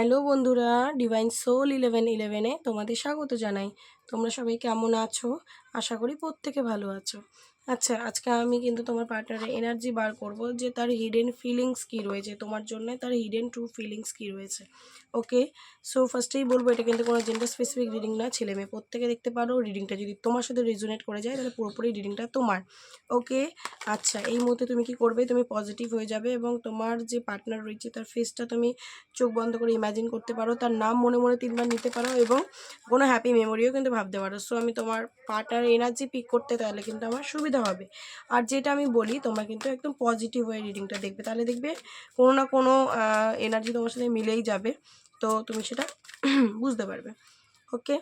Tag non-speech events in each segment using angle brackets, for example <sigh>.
Hello বন্ধুরা divine soul eleven ইলেভেনে তোমাদের স্বাগত জানাই। তোমরা সবাই কেমন আছো? আশা করি প্রত্যেকে ভালো আছো। আচ্ছা আজকে আমি কিন্তু তোমার পার্টনারের এনার্জি বার করব যে তার হিডেন ফিলিংস কী রয়েছে, তোমার জন্য তার হিডেন ট্রু ফিলিংস কী রয়েছে। ওকে সো ফার্স্টেই বলব, এটা কিন্তু কোনো জেন্ডার স্পেসিফিক রিডিং না, ছেলে মেয়ে প্রত্যেকে দেখতে পারো। রিডিংটা যদি তোমার সাথে রেজুনেট করে যায়, তাহলে পুরোপুরি রিডিংটা তোমার। ওকে আচ্ছা এই মুহূর্তে তুমি কি করবে? তুমি পজিটিভ হয়ে যাবে এবং তোমার যে পার্টনার রয়েছে, তার ফেসটা তুমি চোখ বন্ধ করে ইমাজিন করতে পারো। তার নাম মনে মনে তিনবার নিতে পারো এবং কোনো হ্যাপি মেমোরিও কিন্তু ভাবতে পারো। সো আমি তোমার পার্টনার এনার্জি পিক করতে, তাহলে কিন্তু আমার সুবিধা হবে। আর যেটা আমি বলি, তোমরা কিন্তু একদম পজিটিভ হয়ে রিডিংটা দেখবে। তাহলে দেখবে কোনো না কোনো এনার্জি তোমার সাথে মিলেই যাবে। তো তুমি সেটা <clears throat> বুঝতে পারবে। ওকে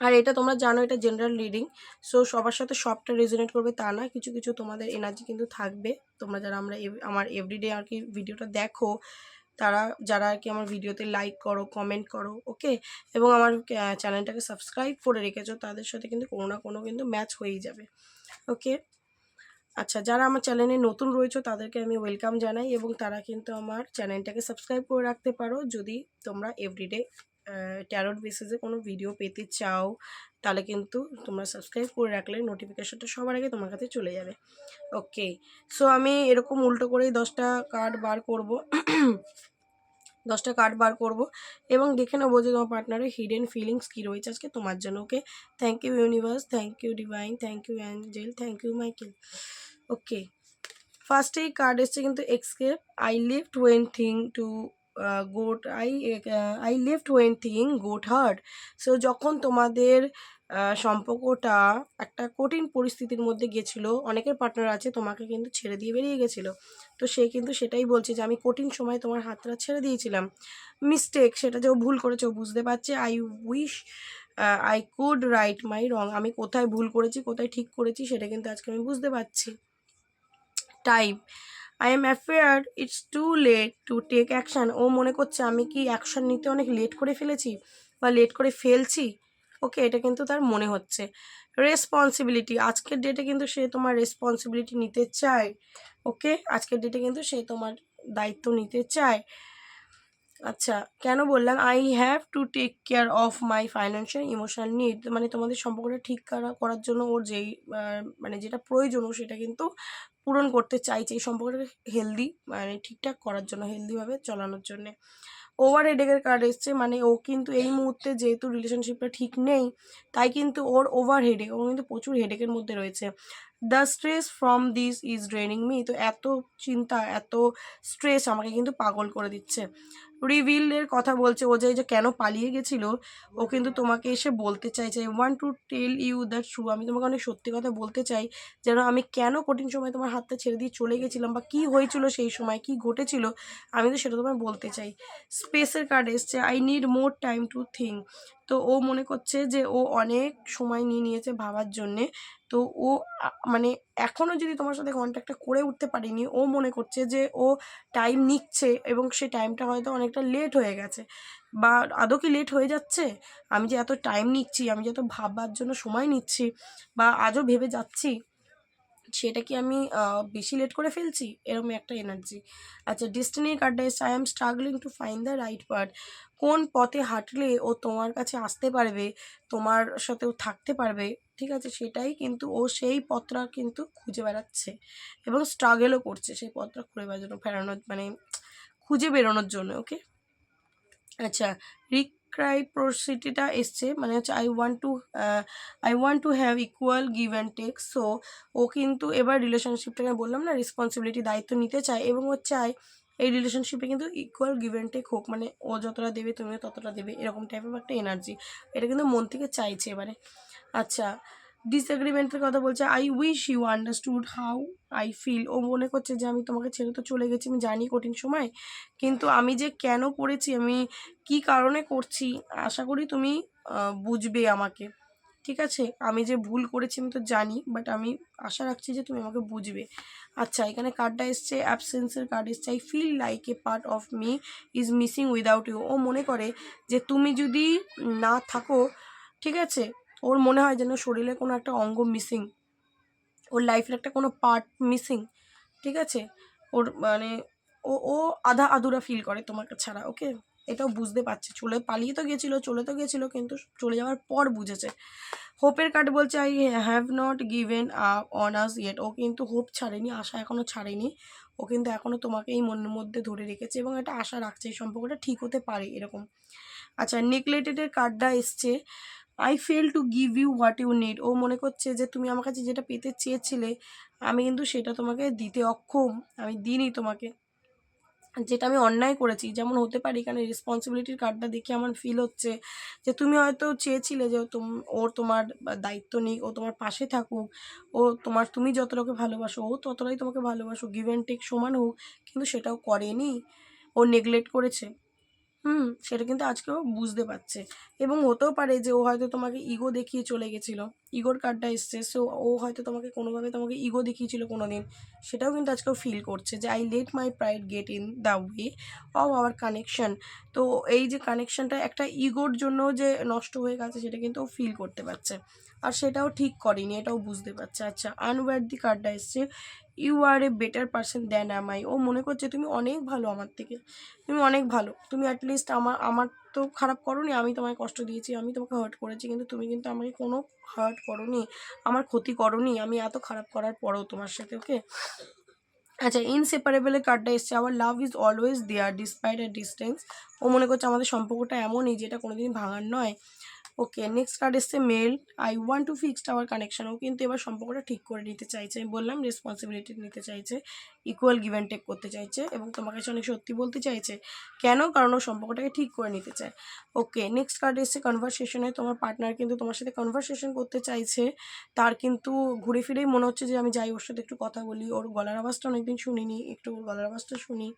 আর এটা তোমরা জানো, এটা জেনারেল রিডিং সো সবার সাথে সবটা রেজোনেট করবে তা না, কিছু কিছু তোমাদের এনার্জি কিন্তু থাকবে। তোমরা যারা আমরা আমার এভরিডে আর কি ভিডিওটা দেখো, তারা, যারা আর কি আমার ভিডিওতে লাইক করো কমেন্ট করো ওকে এবং আমার চ্যানেলটাকে সাবস্ক্রাইব করে রেখেছো, তাদের সাথে কিন্তু কোনো না কোনো কিন্তু ম্যাচ হয়েই যাবে। ওকে? আচ্ছা যারা আমার চ্যানেলে নতুন রয়েছে, তাদেরকে আমি ওয়েলকাম জানাই এবং তারা কিন্তু আমার চ্যানেলটাকে সাবস্ক্রাইব করে রাখতে পারো। যদি তোমরা এভরিডে ট্যারোট বেসিসে কোনো ভিডিও পেতে চাও, তাহলে কিন্তু তোমরা সাবস্ক্রাইব করে রাখলে নোটিফিকেশনটা সবার আগে তোমার কাছে চলে যাবে। ওকে সো আমি এরকম উল্টো করেই দশটা কার্ড বার করব। দশটা কার্ড বার করব। এবং দেখে নেব যে তোমার পার্টনারের হিডেন ফিলিংস কী রয়েছে আজকে তোমার জন্য okay thank you universe thank you divine thank you angel thank you Michael okay ফার্স্টেই কার্ড এসছে কিন্তু escape I lift one thing to got I I lift one thing got hurt so যখন তোমাদের সম্পর্কটা একটা কঠিন পরিস্থিতির মধ্যে গেছিল অনেকের পার্টনার আছে, তোমাকে কিন্তু ছেড়ে দিয়ে বেরিয়ে গেছিল। তো সে কিন্তু সেটাই বলছে যে, আমি কঠিন সময় তোমার হাতটা ছেড়ে দিয়েছিলাম। মিস্টেক সেটা যে ও ভুল করেছে, ও বুঝতে পারছে। I wish I could right my wrong আমি কোথায় ভুল করেছি, কোথায় ঠিক করেছি, সেটা কিন্তু আজকে আমি বুঝতে পারছি। Type I am affair it's too late to take action ও মনে করছে, আমি কি অ্যাকশন নিতে অনেক লেট করে ফেলেছি? বা লেট করে ফেলছি? ওকে, এটা কিন্তু তার মনে হচ্ছে। রেসপন্সিবিলিটি, আজকের ডেটে কিন্তু সে তোমার রেসপন্সিবিলিটি নিতে চায়, ওকে? আজকের ডেটে কিন্তু সে তোমার দায়িত্ব নিতে চায়। আচ্ছা কেন বললাম? I have to take care of my financial emotional need মানে তোমাদের সম্পর্কটা ঠিক করা, করার জন্য ওর যেই মানে যেটা প্রয়োজন সেটা কিন্তু পূরণ করতে চাইছে। এই সম্পর্কে হেলদি মানে ঠিকঠাক করার জন্য হেলদিভাবে চলানোর জন্যে। ওভার হেডেকের কার্ড এসছে মানে ও কিন্তু এই মুহূর্তে যেহেতু রিলেশনশিপটা ঠিক নেই, তাই কিন্তু ওর ওভার হেডেক ও কিন্তু প্রচুর হেডেকের মধ্যে রয়েছে। The stress from this is draining me তো এত চিন্তা, এত স্ট্রেস আমাকে কিন্তু পাগল করে দিচ্ছে। রিভিলের কথা বলছে। ও যে যে কেন পালিয়ে গেছিল, ও কিন্তু তোমাকে এসে বলতে চাইছে। I want to tell you that true আমি তোমাকে অনেক সত্যি কথা বলতে চাই, যেন আমি কেন কঠিন সময় তোমার হাতটা ছেড়ে দিয়ে চলে গেছিলাম বা কী হয়েছিল সেই সময়, কী ঘটেছিল, আমি তো সেটা তোমায় বলতে চাই। স্পেসের কার্ড এসছে। I need more time to think তো ও মনে করছে যে ও অনেক সময় নিয়ে নিয়েছে ভাবার জন্যে। তো ও মানে এখনও যদি তোমার সাথে কন্ট্যাক্টটা করে উঠতে পারিনি, ও মনে করছে যে ও টাইম নিচ্ছে এবং সে টাইমটা হয়তো অনেকটা লেট হয়ে গেছে। বা আদৌ কি লেট হয়ে যাচ্ছে? আমি যে এত টাইম নিচ্ছি, আমি যে এত ভাববার জন্য সময় নিচ্ছি বা আজও ভেবে যাচ্ছি সেটা কি আমি বেশি লেট করে ফেলছি? এরকম একটা এনার্জি আচ্ছা ডিস্টিনির কার্ডটা এসছে I am struggling to find the right part কোন পথে হাঁটলে ও তোমার কাছে আসতে পারবে? তোমার সাথে ও থাকতে পারবে? ঠিক আছে, সেটাই কিন্তু ও সেই পথটা কিন্তু খুঁজে বেড়াচ্ছে এবং স্ট্রাগলও করছে সেই পথটা খুঁজে বেড়ানোর জন্য ফেরানোর মানে খুঁজে বেরোনোর জন্য ওকে আচ্ছা রিক্রাইপ্রোসিটিটা এসছে। মানে হচ্ছে I want to I want to have equal give and take so ও কিন্তু এবার রিলেশনশিপটাকে বললাম না রেসপন্সিবিলিটি দায়িত্ব নিতে চায় এবং ও চায় এই রিলেশনশিপে কিন্তু ইকুয়াল গিভ অ্যান্ড টেক হোক। মানে ও যতটা দেবে, তুমিও ততটা দেবে, এরকম টাইপের একটা এনার্জি এটা কিন্তু মন থেকে চাইছে এবারে। আচ্ছা ডিসএগ্রিমেন্টের কথা বলছে I wish you understood how I feel ও মনে করছে যে, আমি তোমাকে ছেড়ে তো চলে গেছি, আমি জানি কঠিন সময়, কিন্তু আমি যে কেন করেছি আমি কি কারণে করছি, আশা করি তুমি বুঝবে আমাকে, ঠিক আছে? আমি যে ভুল করেছি, আমি তো জানি বাট আমি আশা রাখছি যে তুমি আমাকে বুঝবে। আচ্ছা এখানে কার্ডটা এসছে অ্যাবসেন্সের কার্ড এসছে I feel like a part of me is missing without you ও মনে করে যে, তুমি যদি না থাকো, ঠিক আছে ওর মনে হয় যেন শরীরে কোনো একটা অঙ্গ মিসিং ওর লাইফের একটা কোনো পার্ট মিসিং ঠিক আছে? ওর মানে ও ও আধা আধুরা ফিল করে তোমাকে ছাড়া ওকে এটাও বুঝতে পারছে। চলে পালিয়ে তো গেছিল, চলে তো গেছিল, কিন্তু চলে যাওয়ার পর বুঝেছে। হোপের কার্ড বলছে I have not given up on us yet ও কিন্তু হোপ ছাড়েনি, আশা এখনও ছাড়েনি। ও কিন্তু এখনও তোমাকে এই মনের মধ্যে ধরে রেখেছে এবং এটা আশা রাখছে, এই সম্পর্কটা ঠিক হতে পারে এরকম। আচ্ছা নেকলেটেডের কার্ডটা এসছে। I fail to give you what you need ও মনে করছে যে তুমি আমার কাছে যেটা পেতে চেয়েছিলে, আমি কিন্তু সেটা তোমাকে দিতে অক্ষম, আমি দিইনি তোমাকে। যেটা আমি অন্যায় করেছি, যেমন হতে পারে এখানে রেসপন্সিবিলিটির কার্ডটা দেখে আমার ফিল হচ্ছে যে তুমি হয়তো চেয়েছিলে যে তোম, ওর তোমার দায়িত্ব নিক ও তোমার পাশে থাকুক, ও তোমার তুমি যতটাকে ভালোবাসো, ও ততটাই তোমাকে ভালোবাসো গিভ অ্যান্ড টেক সমান হোক, কিন্তু সেটাও করেনি। ও নেগলেক্ট করেছে। হুম, সেটা কিন্তু আজকেও বুঝতে পারছে। এবং হতেও পারে যে ও হয়তো তোমাকে ইগো দেখিয়ে চলে গেছিল। ইগোর কার্ডটা এসছে সো ও হয়তো তোমাকে কোনোভাবে তোমাকে ইগো দেখিয়েছিল কোনো দিন সেটাও কিন্তু আজকেও ফিল করছে যে I let my pride get in the way of our connection তো এই যে কানেকশনটা একটা ইগোর জন্য যে নষ্ট হয়ে গেছে, সেটা কিন্তু ও ফিল করতে পারছে। আর সেটাও ঠিক করেনি, এটাও বুঝতে পারছে। আচ্ছা আনওয়ার্দি কার্ডটা এসছে। You are a better person than am I ও মনে করছে, তুমি অনেক ভালো আমার থেকে, তুমি অনেক ভালো, তুমি অ্যাটলিস্ট আমার আমার তো খারাপ করোনি, আমি তোমায় কষ্ট দিয়েছি, আমি তোমাকে হার্ট করেছি, কিন্তু তুমি কিন্তু আমাকে কোনো হার্ট করোনি, আমার ক্ষতি করোনি, আমি এত খারাপ করার পরেও তোমার সাথে ওকে আচ্ছা ইনসেপারেবলের কার্ডটা এসছে our love is always there despite a distance ও মনে করছে আমাদের সম্পর্কটা এমনই, যেটা কোনোদিন ভাঙার নয়। ওকে নেক্সট কার্ড এসছে mail I want to fixed our connection ও কিন্তু এবার সম্পর্কটা ঠিক করে নিতে চাইছে। আমি বললাম রেসপন্সিবিলিটি নিতে চাইছে ইকুয়াল গিভ অ্যান্ড টেক করতে চাইছে এবং তোমার কাছে অনেক সত্যি বলতে চাইছে। কেন? কারণ ও সম্পর্কটাকে ঠিক করে নিতে চায়। ওকে নেক্সট কার্ড এসছে কনভারসেশনে তোমার পার্টনার কিন্তু তোমার সাথে কনভারসেশন করতে চাইছে। তার কিন্তু ঘুরে ফিরেই মনে হচ্ছে যে, আমি যাই ওর সাথে একটু কথা বলি। ওর গলার আওয়াজটা অনেকদিন শুনিনি। একটু ওর গলার আওয়াজটা শুনি।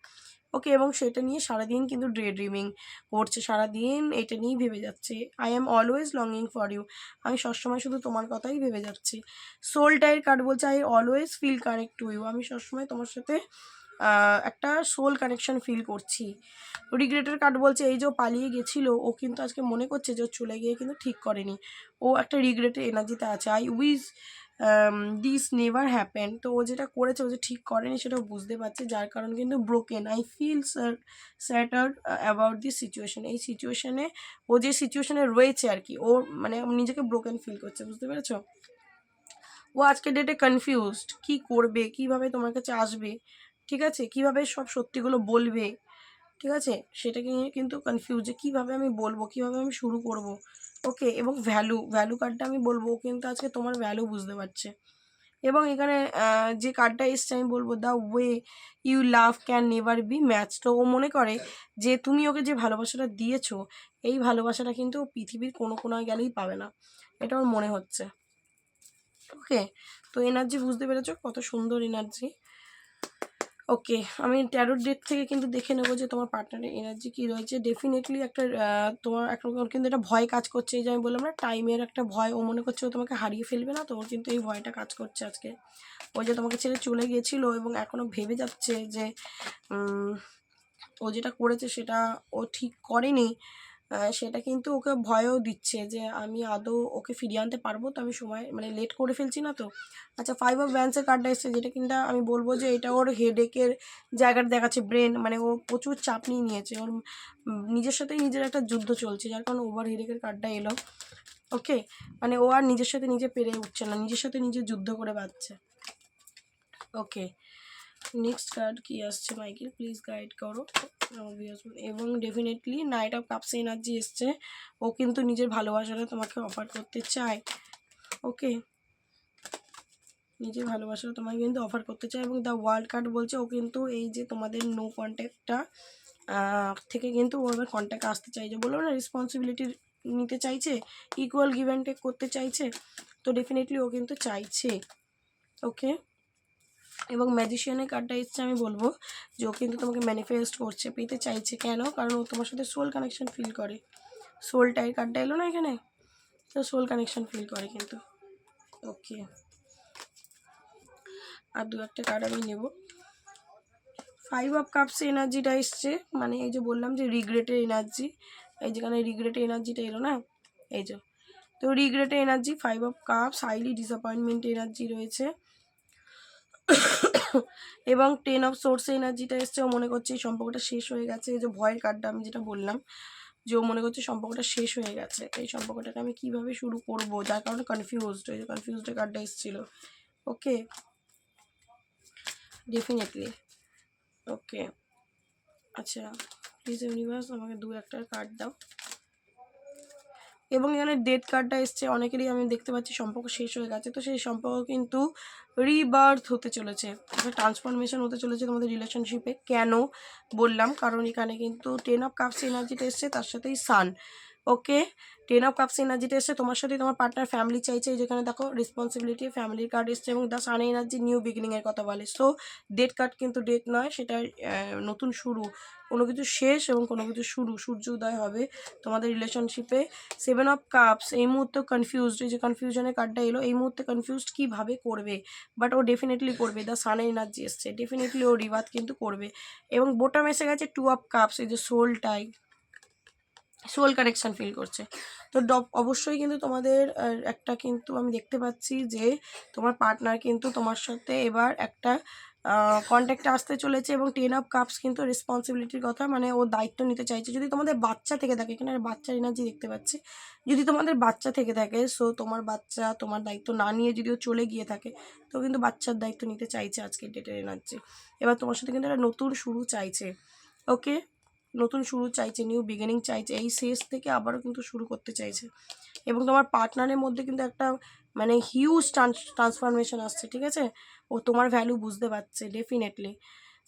ওকে, এবং সেটা নিয়ে সারাদিন কিন্তু ড্রে ড্রিমিং করছে, সারাদিন এটা নিয়েই ভেবে যাচ্ছে। I am always longing for you আমি সবসময় শুধু তোমার কথাই ভেবে যাচ্ছি। সোল টাইর কার্ড বলছে I always feel connect to you আমি সবসময় তোমার সাথে একটা সোল কানেকশন ফিল করছি। রিগ্রেটের কার্ড বলছে, এই যে পালিয়ে গেছিল, ও কিন্তু আজকে মনে করছে যে চলে গিয়ে কিন্তু ঠিক করেনি। ও একটা রিগ্রেটের এনার্জিতে আছে। I wish this never happen তো ও যেটা করেছে, ও যে ঠিক করেনি সেটাও বুঝতে পারছে, যার কারণ কিন্তু broken I feel shattered about this situation এই সিচুয়েশনে ও যে সিচুয়েশনে রয়েছে আর কি, ও মানে নিজেকে ব্রোকেন ফিল করছে, বুঝতে পেরেছ? ও আজকে ডেটে কনফিউজড কি করবে? কীভাবে তোমার কাছে আসবে? ঠিক আছে? কীভাবে সব সত্যিগুলো বলবে? ঠিক আছে? সেটাকে নিয়ে কিন্তু কনফিউজ যে কীভাবে আমি বলব? কীভাবে আমি শুরু করব? ওকে এবং ভ্যালু ভ্যালু কার্ডটা আমি বলব, ও কিন্তু আজকে তোমার ভ্যালু বুঝতে পারছে। এবং এখানে যে কার্ডটা এসছে, আমি বলব the way you love can never be match তো ও মনে করে যে তুমি ওকে যে ভালোবাসাটা দিয়েছ, এই ভালোবাসাটা কিন্তু পৃথিবীর কোনো কোনায় গেলেই পাবে না। এটা ওর মনে হচ্ছে। ওকে তো এনার্জি বুঝতে পেরেছ? কত সুন্দর এনার্জি ওকে, আমি ট্যারোর ডেট থেকে কিন্তু দেখে নেব যে তোমার পার্টনারের এনার্জি কী রয়েছে। ডেফিনেটলি একটা তোমার ওর কিন্তু একটা ভয় কাজ করছে, এই যে আমি বললাম না টাইমের একটা ভয়, ও মনে করছে ও তোমাকে হারিয়ে ফেলবে না, তো ওর কিন্তু এই ভয়টা কাজ করছে আজকে। ও যে তোমাকে ছেড়ে চলে গিয়েছিল এবং এখনও ভেবে যাচ্ছে যে ও যেটা করেছে সেটা ও ঠিক করেনি। সেটা কিন্তু ওকে ভয়ও দিচ্ছে যে আমি আদৌ ওকে ফিরিয়ে আনতে পারব তো আমি সময় মানে লেট করে ফেলছি না তো। আচ্ছা ফাইভ অফ ব্যান্সের কার্ডটা এসছে যেটা কিন্তু আমি বলব যে এটা ওর হেডেকের জায়গাটা দেখাচ্ছে ব্রেন মানে ও প্রচুর চাপ নিয়ে নিয়েছে। ওর নিজের সাথেই নিজের একটা যুদ্ধ চলছে, যার কারণে ওভার হেডেকের কার্ডটা এলো। ওকে মানে ও আর নিজের সাথে নিজে পেরে উঠছে না, নিজের সাথে নিজে যুদ্ধ করে বাঁচছে। ওকে নেক্সট কার্ড কি আসছে, মাইকেল? প্লিজ গাইড করো। এবং definitely knight of cups energy এসছে। ও কিন্তু নিজের ভালোবাসাটা তোমাকে অফার করতে চায়। ওকে নিজের ভালোবাসাটা তোমাকে কিন্তু অফার করতে চায় এবং দ্য ওয়ার্ল্ড কার্ড বলছে, ও কিন্তু এই যে তোমাদের নো কন্ট্যাক্টটা থেকে কিন্তু ও এবার কন্ট্যাক্ট আসতে চাইছে বলল না রেসপন্সিবিলিটি নিতে চাইছে ইকুয়াল গিভ অ্যান্ড টেক করতে চাইছে। তো ডেফিনেটলি ও কিন্তু চাইছে। ওকে এবং ম্যাজিশিয়ানের কার্ডটা এসছে, আমি বলব যে ও কিন্তু তোমাকে ম্যানিফেস্ট করছে, পেতে চাইছে। কেন? কারণ ও তোমার সাথে সোল কানেকশন ফিল করে। সোল টাই কার্ডটা এলো না এখানে? তো সোল কানেকশন ফিল করে কিন্তু। ওকে আর দু একটা কার্ড আমি নেব। ফাইভ অফ কাপস এনার্জিটা এসছে। মানে এই যে বললাম যে রিগ্রেটের এনার্জি এই যেখানে রিগ্রেটের এনার্জিটা এলো না? এই যে। তো রিগ্রেটের energy five of cups highly disappointment energy রয়েছে। এবং টেন অফ সোর্স এনার্জিটা এসছে, ও মনে করছে এই সম্পর্কটা শেষ হয়ে গেছে। এই যে ভয়ের কার্ডটা আমি যেটা বললাম, যে ও মনে করছে সম্পর্কটা শেষ হয়ে গেছে। এই সম্পর্কটাকে আমি কীভাবে শুরু করব? যার কারণে কনফিউজড এই যে কনফিউজড কার্ডটা এসেছিল। ওকে? Definitely okay. আচ্ছা প্লিজ ইউনিভার্স আমাকে দু একটা কার্ড দাও। এবং এখানে ডেট কার্ডটা এসছে, অনেকেরই আমি দেখতে পাচ্ছি সম্পর্ক শেষ হয়ে গেছে। তো সেই সম্পর্ক কিন্তু রিবার্থ হতে চলেছে। ট্রান্সফরমেশন হতে চলেছে তোমাদের রিলেশনশিপে কেন বললাম? কারণ এখানে কিন্তু টেন অফ কাপস এনার্জিটা এসছে, তার সাথেই sun okay ten of cups এনার্জিটা এসছে তোমার সাথে তোমার পার্টনার ফ্যামিলি চাইছে, এই যেখানে দেখো রেসপন্সিবিলিটি ফ্যামিলির কার্ড এসছে এবং দ্য সান এনার্জি নিউ বিগিনিংয়ের কথা বলে। সো ডেট কার্ড কিন্তু ডেট নয় সেটা নতুন শুরু। কোনো কিছু শেষ এবং কোনো কিছু শুরু, সূর্য উদয় হবে তোমাদের রিলেশনশিপে সেভেন অফ কাপস এই মুহূর্তে কনফিউজড এই যে কনফিউশনের কার্ডটা এলো, এই মুহূর্তে কনফিউজড কীভাবে করবে? বাট ও ডেফিনেটলি করবে দ্য সান এনার্জি এসছে। ডেফিনেটলি ও রিবাদ কিন্তু করবে। এবং বোটাম এসে গেছে টু অফ কাপস এই যে soul tie soul connection feel করছে। তো অবশ্যই কিন্তু তোমাদের একটা কিন্তু আমি দেখতে পাচ্ছি যে তোমার পার্টনার কিন্তু তোমার সাথে এবার একটা কন্ট্যাক্টে আসতে চলেছে এবং টেন অফ কাপস কিন্তু রেসপন্সিবিলিটির কথা মানে ও দায়িত্ব নিতে চাইছে। যদি তোমাদের বাচ্চা থেকে থাকে, এখানে বাচ্চার এনার্জি দেখতে পাচ্ছি। যদি তোমাদের বাচ্চা থেকে থাকে সো তোমার বাচ্চা তোমার দায়িত্ব না নিয়ে যদি ও চলে গিয়ে থাকে, তো কিন্তু বাচ্চার দায়িত্ব নিতে চাইছে আজকের ডেটের এনার্জি এবার তোমার সাথে কিন্তু একটা নতুন শুরু চাইছে। ওকে নতুন শুরু চাইছে নিউ বিগিনিং চাইছে, এই শেষ থেকে আবারও কিন্তু শুরু করতে চাইছে। এবং তোমার পার্টনারের মধ্যে কিন্তু একটা মানে হিউজ ট্রান্সফরমেশন আসছে, ঠিক আছে? ও তোমার ভ্যালু বুঝতে পারছে ডেফিনেটলি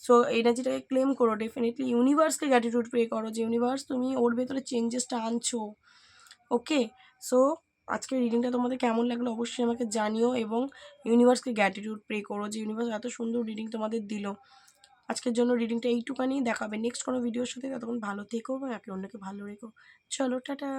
সো এনার্জিটাকে ক্লেম করো ডেফিনেটলি ইউনিভার্সকে গ্যাটিটিউড প্রে করো যে ইউনিভার্স তুমি ওর ভেতরে চেঞ্জেসটা আনছো। ওকে সো আজকের রিডিংটা তোমাদের কেমন লাগল অবশ্যই আমাকে জানিও এবং ইউনিভার্সকে গ্যাটিটিউড প্রে করো যে ইউনিভার্স এত সুন্দর রিডিং তোমাদের দিল। আজকের জন্য রিডিংটা এইটুকানি দেখাবে নেক্সট কোনো ভিডিওর সাথে। ততক্ষণ ভালো থেকো এবং একে অন্যকে ভালো রেখো। চলো, টাটা!